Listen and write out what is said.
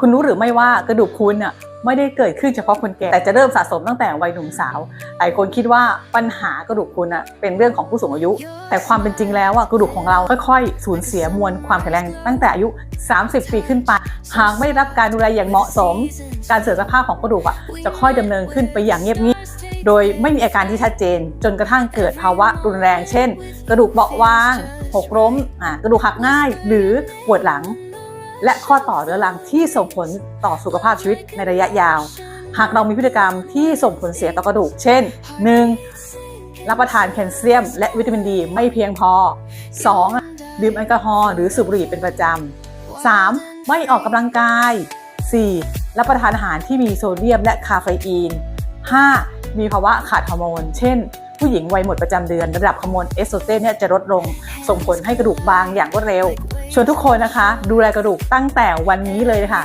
คุณรู้หรือไม่ว่ากระดูกพุนน่ะไม่ได้เกิดขึ้นเฉพาะคนแก่ แต่จะเริ่มสะสมตั้งแต่วัยหนุ่มสาว หลายคนคิดว่าปัญหากระดูกพุนน่ะเป็นเรื่องของผู้สูงอายุ แต่ความเป็นจริงแล้วอะกระดูกของเราค่อยๆ สูญเสียมวลความแข็งแรงตั้งแต่อายุ 30 ปีขึ้นไป หากไม่ได้รับการดูแลอย่างเหมาะสม การเสื่อมสภาพของกระดูกอะจะค่อยดำเนินขึ้นไปอย่างเงียบๆโดยไม่มีอาการที่ชัดเจน จนกระทั่งเกิดภาวะรุนแรง เช่น กระดูกเบาะวาง หกล้ม กระดูกหักง่าย หรือปวดหลัง และข้อต่อเรื้อรังที่ส่งผลต่อสุขภาพชีวิตในระยะยาว หากเรามีพฤติกรรมที่ส่งผลเสียต่อกระดูก เช่น 1. รับประทานแคลเซียม และวิตามินดีไม่เพียงพอ 2. ดื่มแอลกอฮอล์หรือสูบบุหรี่เป็นประจำ 3. ไม่ออกกำลังกาย 4. รับประทานอาหารที่มีโซเดียมและคาเฟอีน 5. มีภาวะขาดฮอร์โมน เช่น ผู้หญิงวัยหมดประจำเดือน ระดับฮอร์โมนเอสโตรเจนเนี่ยจะลดลง ส่งผลให้กระดูกบางอย่างรวดเร็ว ชวนทุกคนนะคะ ดูแลกระดูกตั้งแต่วันนี้เลยค่ะ